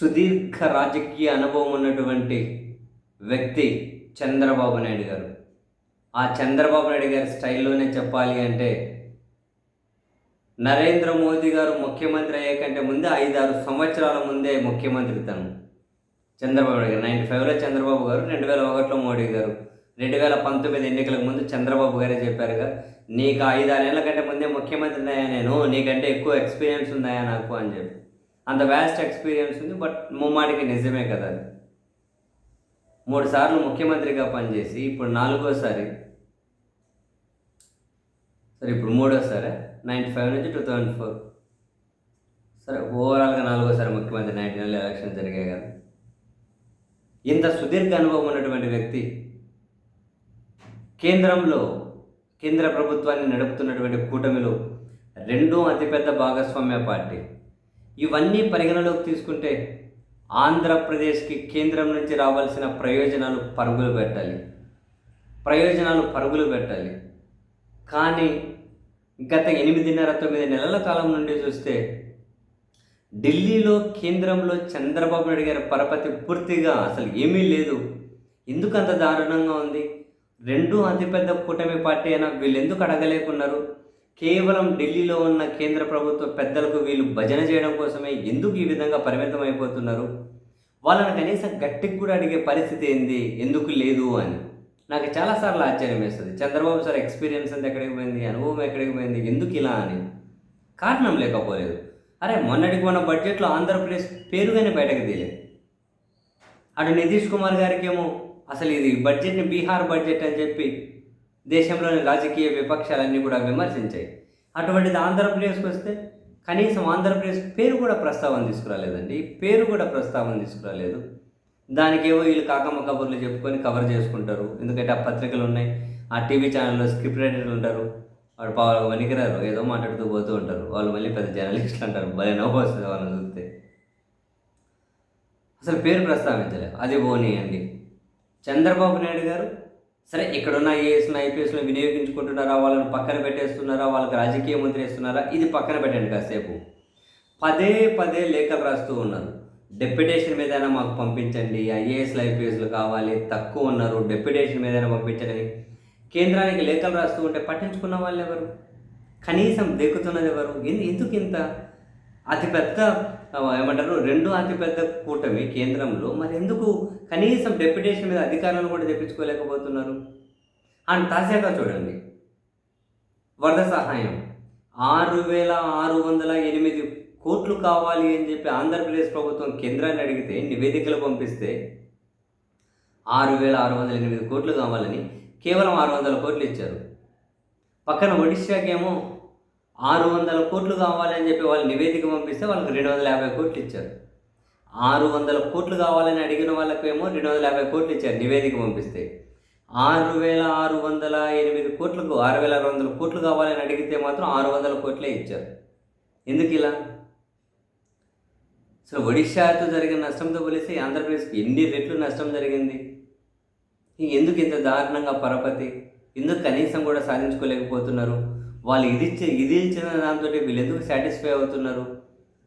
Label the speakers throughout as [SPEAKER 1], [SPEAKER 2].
[SPEAKER 1] సుదీర్ఘ రాజకీయ అనుభవం ఉన్నటువంటి వ్యక్తి చంద్రబాబు నాయుడు గారు. ఆ చంద్రబాబు నాయుడు గారి స్టైల్లోనే చెప్పాలి అంటే నరేంద్ర మోదీ గారు ముఖ్యమంత్రి అయ్యే కంటే ముందే ఐదారు సంవత్సరాల ముందే ముఖ్యమంత్రి తను. చంద్రబాబు నాయుడు గారు నైన్టీ ఫైవ్లో చంద్రబాబు గారు రెండు వేల ఒకటిలో మోడీ గారు. రెండు వేల పంతొమ్మిది ఎన్నికలకు ముందు చంద్రబాబు గారే చెప్పారుగా నీకు ఐదారేళ్ళ కంటే ముందే ముఖ్యమంత్రి అయ్యా నేను? నీకంటే ఎక్కువ ఎక్స్పీరియన్స్ ఉందాయా నాకు? అని చెప్పి. అంత వ్యాస్ట్ ఎక్స్పీరియన్స్ ఉంది బట్ ముమ్మాడికి నిజమే కదా అది. మూడు సార్లు ముఖ్యమంత్రిగా పనిచేసి ఇప్పుడు నాలుగోసారి. సరే ఇప్పుడు మూడోసారి నైంటీ ఫైవ్ నుంచి టూ థౌజండ్ ఫోర్ సరే ఓవరాల్గా నాలుగోసారి ముఖ్యమంత్రి నైన్టీ నైన్లో ఎలక్షన్ జరిగాయి కదా. ఇంత సుదీర్ఘ అనుభవం ఉన్నటువంటి వ్యక్తి కేంద్రంలో కేంద్ర ప్రభుత్వాన్ని నడుపుతున్నటువంటి కూటమిలో రెండో అతిపెద్ద భాగస్వామ్య పార్టీ. ఇవన్నీ పరిగణలోకి తీసుకుంటే ఆంధ్రప్రదేశ్కి కేంద్రం నుంచి రావాల్సిన ప్రయోజనాలు పరుగులు పెట్టాలి. ప్రయోజనాలు పరుగులు పెట్టాలి. కానీ గత ఎనిమిదిన్నర తొమ్మిది నెలల కాలం నుండి చూస్తే ఢిల్లీలో కేంద్రంలో చంద్రబాబు నాయుడు గారి పరపతి పూర్తిగా అసలు ఏమీ లేదు. ఎందుకు అంత దారుణంగా ఉంది? రెండు అతిపెద్ద కూటమి పార్టీ అయినా వీళ్ళు ఎందుకు అడగలేకున్నారు? కేవలం ఢిల్లీలో ఉన్న కేంద్ర ప్రభుత్వ పెద్దలకు వీళ్ళు భజన చేయడం కోసమే ఎందుకు ఈ విధంగా పరిమితం అయిపోతున్నారు వాళ్ళని కనీసం గట్టికి కూడా అడిగే పరిస్థితి ఏంది? ఎందుకు లేదు అని. నాకు చాలాసార్లు ఆశ్చర్యం వేస్తుంది. చంద్రబాబు సార్ ఎక్స్పీరియన్స్ అంతా ఎక్కడికి పోయింది? అనుభవం ఎక్కడికి పోయింది? ఎందుకు ఇలా అని. కారణం లేకపోలేదు. అరే మొన్నటికి మన బడ్జెట్లో ఆంధ్రప్రదేశ్ పేరుగానే బయటకు తీయలేదు అటు నితీష్ కుమార్ గారికి ఏమో అసలు ఇది బడ్జెట్ని బీహార్ బడ్జెట్ అని చెప్పి దేశంలోని రాజకీయ విపక్షాలన్నీ కూడా విమర్శించాయి. అటువంటిది ఆంధ్రప్రదేశ్కి వస్తే కనీసం ఆంధ్రప్రదేశ్ పేరు కూడా ప్రస్తావన తీసుకురాలేదండి. పేరు కూడా ప్రస్తావన తీసుకురాలేదు. దానికేవో వీళ్ళు కాకమ్మ కబుర్లు చెప్పుకొని కవర్ చేసుకుంటారు. ఎందుకంటే ఆ పత్రికలు ఉన్నాయి. ఆ టీవీ ఛానల్లో స్క్రిప్ట్ రైటర్లు ఉంటారు. వాడు పావు వనికిరారు ఏదో మాట్లాడుతూ పోతూ ఉంటారు. వాళ్ళు మళ్ళీ పెద్ద జర్నలిస్టులు అంటారు. భలే నవ్వు వస్తుంది వాళ్ళని చూస్తే. అసలు పేరు ప్రస్తావించలేదు అది పోనీయండి. చంద్రబాబు నాయుడు గారు సరే ఇక్కడున్న ఐఏఎస్ను ఐపీఎస్ను వినియోగించుకుంటున్నారా? వాళ్ళని పక్కన పెట్టేస్తున్నారా? వాళ్ళకి రాజకీయ మంత్రి వేస్తున్నారా? ఇది పక్కన పెట్టండి కాసేపు. పదే పదే లేఖలు రాస్తూ ఉన్నారు. డెప్యుటేషన్ మీదైనా మాకు పంపించండి. ఐఏఎస్లు ఐపీఎస్లు కావాలి. తక్కువ ఉన్నారు. డెప్యుటేషన్ మీదైనా పంపించండి. కేంద్రానికి లేఖలు రాస్తూ ఉంటే పట్టించుకున్న వాళ్ళు ఎవరు కనీసం దెక్కుతున్నది ఎవరు? ఎందుకు ఇంత అతిపెద్ద ఏమంటారు రెండు అతిపెద్ద కూటమి కేంద్రంలో మరి ఎందుకు కనీసం డెప్యుటేషన్ మీద అధికారాలను కూడా తెప్పించుకోలేకపోతున్నారు? అండ్ తాజాగా చూడండి. వరద సహాయం. ఆరు వేల ఆరు వందల ఎనిమిది కోట్లు కావాలి అని చెప్పి ఆంధ్రప్రదేశ్ ప్రభుత్వం కేంద్రాన్ని అడిగితే నివేదికలు పంపిస్తే ఆరు వేల ఆరు వందల ఎనిమిది కోట్లు కావాలని కేవలం ఆరు వందల కోట్లు ఇచ్చారు. పక్కన ఒడిశాకేమో ఆరు వందల కోట్లు కావాలని చెప్పి వాళ్ళు నివేదిక పంపిస్తే వాళ్ళకి రెండు వందల యాభై కోట్లు ఇచ్చారు. ఆరు వందల కోట్లు కావాలని అడిగిన వాళ్ళకేమో రెండు వందల యాభై కోట్లు ఇచ్చారు నివేదిక పంపిస్తే. ఆరు వేల ఆరు వందల ఎనిమిది కోట్లకు ఆరు వేల ఆరు వందల కోట్లు కావాలని అడిగితే మాత్రం ఆరు వందల కోట్లే ఇచ్చారు. ఎందుకు ఇలా? సో ఒడిశాతో జరిగిన నష్టంతో పోలిస్తే ఆంధ్రప్రదేశ్కి ఎన్ని రెట్లు నష్టం జరిగింది? ఎందుకు ఇంత దారుణంగా పరపతి? ఎందుకు కనీసం కూడా సాధించుకోలేకపోతున్నారు? వాళ్ళు ఇది ఇది ఇచ్చిన దాంతో వీళ్ళు ఎందుకు సాటిస్ఫై అవుతున్నారు?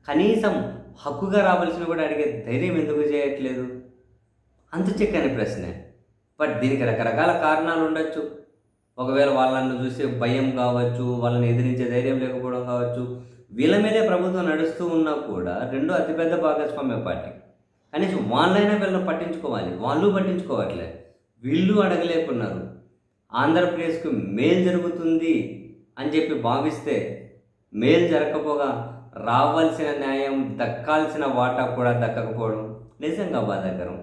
[SPEAKER 1] కనీసం హక్కుగా రావాల్సిన కూడా అడిగే ధైర్యం ఎందుకు చేయట్లేదు? అంత చిక్కని ప్రశ్నే. బట్ దీనికి రకరకాల కారణాలు ఉండొచ్చు. ఒకవేళ వాళ్ళని చూసే భయం కావచ్చు వాళ్ళని ఎదిరించే ధైర్యం లేకపోవడం కావచ్చు వీళ్ళ మీదే ప్రభుత్వం నడుస్తూ ఉన్నా కూడా రెండు అతిపెద్ద భాగస్వామ్య పార్టీ. కనీసం వాళ్ళైనా వీళ్ళని పట్టించుకోవాలి. వాళ్ళు పట్టించుకోవట్లే. వీళ్ళు అడగలేకున్నారు. ఆంధ్రప్రదేశ్కు మేలు జరుగుతుంది. అని చెప్పి భావిస్తే మేలు జరగకపోగా రావాల్సిన న్యాయం దక్కాల్సిన వాటా కూడా దక్కకపోవడం నిజంగా బాధాకరం.